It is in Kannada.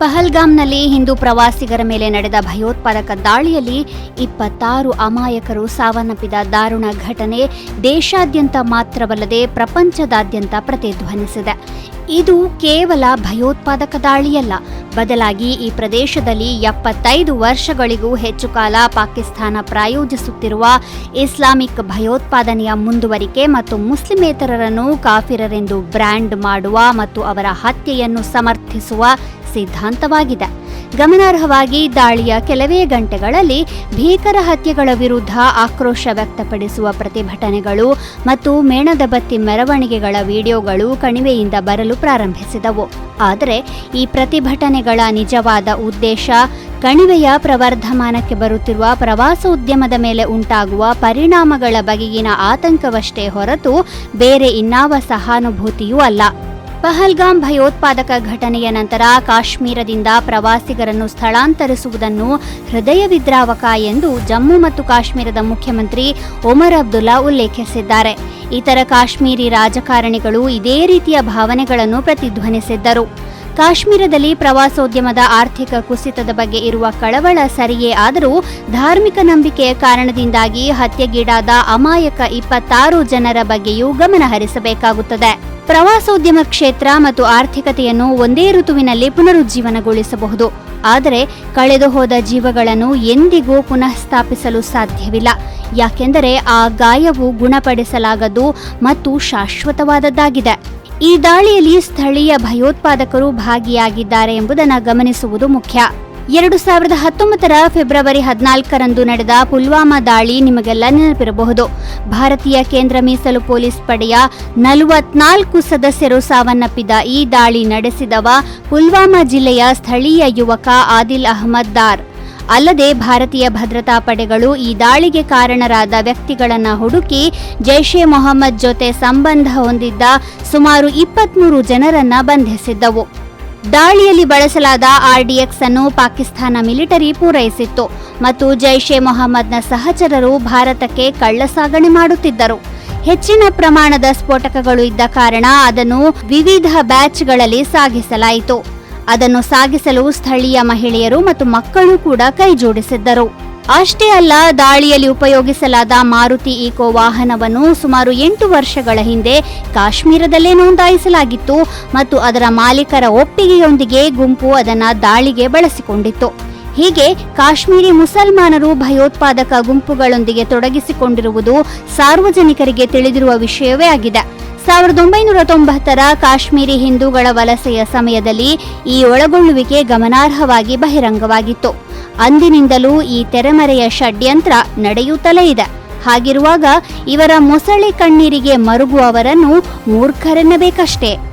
ಪಹಲ್ಗಾಮ್ನಲ್ಲಿ ಹಿಂದೂ ಪ್ರವಾಸಿಗರ ಮೇಲೆ ನಡೆದ ಭಯೋತ್ಪಾದಕ ದಾಳಿಯಲ್ಲಿ ಇಪ್ಪತ್ತಾರು ಅಮಾಯಕರು ಸಾವನ್ನಪ್ಪಿದ ದಾರುಣ ಘಟನೆ ದೇಶಾದ್ಯಂತ ಮಾತ್ರವಲ್ಲದೆ ಪ್ರಪಂಚದಾದ್ಯಂತ ಪ್ರತಿಧ್ವನಿಸಿದೆ. ಇದು ಕೇವಲ ಭಯೋತ್ಪಾದಕ ದಾಳಿಯಲ್ಲ. ಬದಲಾಗಿ ಈ ಪ್ರದೇಶದಲ್ಲಿ ಎಪ್ಪತ್ತೈದು ವರ್ಷಗಳಿಗೂ ಹೆಚ್ಚು ಕಾಲ ಪಾಕಿಸ್ತಾನ ಪ್ರಾಯೋಜಿಸುತ್ತಿರುವ ಇಸ್ಲಾಮಿಕ್ ಭಯೋತ್ಪಾದನೆಯ ಮುಂದುವರಿಕೆ ಮತ್ತು ಮುಸ್ಲಿಮೇತರರನ್ನು ಕಾಫಿರರೆಂದು ಬ್ರ್ಯಾಂಡ್ ಮಾಡುವ ಮತ್ತು ಅವರ ಹತ್ಯೆಯನ್ನು ಸಮರ್ಥಿಸುವ ಸಿದ್ಧಾಂತವಾಗಿದೆ. ಗಮನಾರ್ಹವಾಗಿ ದಾಳಿಯ ಕೆಲವೇ ಗಂಟೆಗಳಲ್ಲಿ ಭೀಕರ ಹತ್ಯೆಗಳ ವಿರುದ್ಧ ಆಕ್ರೋಶ ವ್ಯಕ್ತಪಡಿಸುವ ಪ್ರತಿಭಟನೆಗಳು ಮತ್ತು ಮೇಣದ ಬತ್ತಿ ಮೆರವಣಿಗೆಗಳ ವಿಡಿಯೋಗಳು ಕಣಿವೆಯಿಂದ ಬರಲು ಪ್ರಾರಂಭಿಸಿದವು. ಆದರೆ ಈ ಪ್ರತಿಭಟನೆಗಳ ನಿಜವಾದ ಉದ್ದೇಶ ಕಣಿವೆಯ ಪ್ರವರ್ಧಮಾನಕ್ಕೆ ಬರುತ್ತಿರುವ ಪ್ರವಾಸೋದ್ಯಮದ ಮೇಲೆ ಉಂಟಾಗುವ ಪರಿಣಾಮಗಳ ಬಗೆಗಿನ ಆತಂಕವಷ್ಟೇ ಹೊರತು ಬೇರೆ ಇನ್ನಾವ ಸಹಾನುಭೂತಿಯೂ ಅಲ್ಲ. ಪಹಲ್ಗಾಮ್ ಭಯೋತ್ಪಾದಕ ಘಟನೆಯ ನಂತರ ಕಾಶ್ಮೀರದಿಂದ ಪ್ರವಾಸಿಗರನ್ನು ಸ್ಥಳಾಂತರಿಸುವುದನ್ನು ಹೃದಯ ವಿದ್ರಾವಕ ಎಂದು ಜಮ್ಮು ಮತ್ತು ಕಾಶ್ಮೀರದ ಮುಖ್ಯಮಂತ್ರಿ ಒಮರ್ ಅಬ್ದುಲ್ಲಾ ಉಲ್ಲೇಖಿಸಿದ್ದಾರೆ. ಇತರ ಕಾಶ್ಮೀರಿ ರಾಜಕಾರಣಿಗಳು ಇದೇ ರೀತಿಯ ಭಾವನೆಗಳನ್ನು ಪ್ರತಿಧ್ವನಿಸಿದ್ದರು. ಕಾಶ್ಮೀರದಲ್ಲಿ ಪ್ರವಾಸೋದ್ಯಮದ ಆರ್ಥಿಕ ಕುಸಿತದ ಬಗ್ಗೆ ಇರುವ ಕಳವಳ ಸರಿಯೇ ಆದರೂ ಧಾರ್ಮಿಕ ನಂಬಿಕೆಯ ಕಾರಣದಿಂದಾಗಿ ಹತ್ಯೆಗೀಡಾದ ಅಮಾಯಕ ಇಪ್ಪತ್ತಾರು ಜನರ ಬಗ್ಗೆಯೂ ಗಮನ ಹರಿಸಬೇಕಾಗುತ್ತದೆ ಪ್ರವಾಸೋದ್ಯಮ ಕ್ಷೇತ್ರ ಮತ್ತು ಆರ್ಥಿಕತೆಯನ್ನು ಒಂದೇ ಋತುವಿನಲ್ಲಿ ಪುನರುಜ್ಜೀವನಗೊಳಿಸಬಹುದು. ಆದರೆ ಕಳೆದು ಹೋದ ಜೀವಗಳನ್ನು ಎಂದಿಗೂ ಪುನಃ ಸ್ಥಾಪಿಸಲು ಸಾಧ್ಯವಿಲ್ಲ. ಯಾಕೆಂದರೆ ಆ ಗಾಯವು ಗುಣಪಡಿಸಲಾಗದು ಮತ್ತು ಶಾಶ್ವತವಾದದ್ದಾಗಿದೆ. ಈ ದಾಳಿಯಲ್ಲಿ ಸ್ಥಳೀಯ ಭಯೋತ್ಪಾದಕರು ಭಾಗಿಯಾಗಿದ್ದಾರೆ ಎಂಬುದನ್ನು ಗಮನಿಸುವುದು ಮುಖ್ಯ. ಎರಡು ಸಾವಿರದ ಹತ್ತೊಂಬತ್ತರ ಫೆಬ್ರವರಿ ಹದಿನಾಲ್ಕರಂದು ನಡೆದ ಪುಲ್ವಾಮಾ ದಾಳಿ ನಿಮಗೆಲ್ಲ ನೆನಪಿರಬಹುದು. ಭಾರತೀಯ ಕೇಂದ್ರ ಮೀಸಲು ಪೊಲೀಸ್ ಪಡೆಯ ನಲವತ್ನಾಲ್ಕು ಸದಸ್ಯರು ಸಾವನ್ನಪ್ಪಿದ ಈ ದಾಳಿ ನಡೆಸಿದವ ಪುಲ್ವಾಮಾ ಜಿಲ್ಲೆಯ ಸ್ಥಳೀಯ ಯುವಕ ಆದಿಲ್ ಅಹಮದ್ ದಾರ್. ಅಲ್ಲದೆ ಭಾರತೀಯ ಭದ್ರತಾ ಪಡೆಗಳು ಈ ದಾಳಿಗೆ ಕಾರಣರಾದ ವ್ಯಕ್ತಿಗಳನ್ನು ಹುಡುಕಿ ಜೈಷ್ ಮೊಹಮ್ಮದ್ ಜೊತೆ ಸಂಬಂಧ ಹೊಂದಿದ್ದ ಸುಮಾರು ಇಪ್ಪತ್ಮೂರು ಜನರನ್ನು ಬಂಧಿಸಿದ್ದವು. ದಾಳಿಯಲ್ಲಿ ಬಳಸಲಾದ ಆರ್ಡಿಎಕ್ಸ್ ಅನ್ನು ಪಾಕಿಸ್ತಾನ ಮಿಲಿಟರಿ ಪೂರೈಸಿತ್ತು ಮತ್ತು ಜೈಷ್ ಎ ಮೊಹಮ್ಮದ್ನ ಸಹಚರರು ಭಾರತಕ್ಕೆ ಕಳ್ಳಸಾಗಣೆ ಮಾಡುತ್ತಿದ್ದರು. ಹೆಚ್ಚಿನ ಪ್ರಮಾಣದ ಸ್ಫೋಟಕಗಳು ಇದ್ದ ಕಾರಣ ಅದನ್ನು ವಿವಿಧ ಬ್ಯಾಚ್ಗಳಲ್ಲಿ ಸಾಗಿಸಲಾಯಿತು. ಅದನ್ನು ಸಾಗಿಸಲು ಸ್ಥಳೀಯ ಮಹಿಳೆಯರು ಮತ್ತು ಮಕ್ಕಳು ಕೂಡ ಕೈಜೋಡಿಸಿದ್ದರು. ಅಷ್ಟೇ ಅಲ್ಲ, ದಾಳಿಯಲ್ಲಿ ಉಪಯೋಗಿಸಲಾದ ಮಾರುತಿ ಈಕೋ ವಾಹನವನ್ನು ಸುಮಾರು ಎಂಟು ವರ್ಷಗಳ ಹಿಂದೆ ಕಾಶ್ಮೀರದಲ್ಲೇ ನೋಂದಾಯಿಸಲಾಗಿತ್ತು ಮತ್ತು ಅದರ ಮಾಲೀಕರ ಒಪ್ಪಿಗೆಯೊಂದಿಗೆ ಗುಂಪು ಅದನ್ನು ದಾಳಿಗೆ ಬಳಸಿಕೊಂಡಿತ್ತು. ಹೀಗೆ ಕಾಶ್ಮೀರಿ ಮುಸಲ್ಮಾನರು ಭಯೋತ್ಪಾದಕ ಗುಂಪುಗಳೊಂದಿಗೆ ತೊಡಗಿಸಿಕೊಂಡಿರುವುದು ಸಾರ್ವಜನಿಕರಿಗೆ ತಿಳಿದಿರುವ ವಿಷಯವೇ ಆಗಿದೆ. ಸಾವಿರದ ಒಂಬೈನೂರ ತೊಂಬತ್ತರ ಕಾಶ್ಮೀರಿ ಹಿಂದೂಗಳ ವಲಸೆಯ ಸಮಯದಲ್ಲಿ ಈ ಒಳಗೊಳ್ಳುವಿಕೆ ಗಮನಾರ್ಹವಾಗಿ ಬಹಿರಂಗವಾಗಿತ್ತು. ಅಂದಿನಿಂದಲೂ ಈ ತೆರೆಮರೆಯ ಷಡ್ಯಂತ್ರ ನಡೆಯುತ್ತಲೇ ಇದೆ. ಹಾಗಿರುವಾಗ ಇವರ ಮೊಸಳೆ ಕಣ್ಣೀರಿಗೆ ಮರುಗುವವರನ್ನು ಮೂರ್ಖರೆನ್ನಬೇಕಷ್ಟೇ.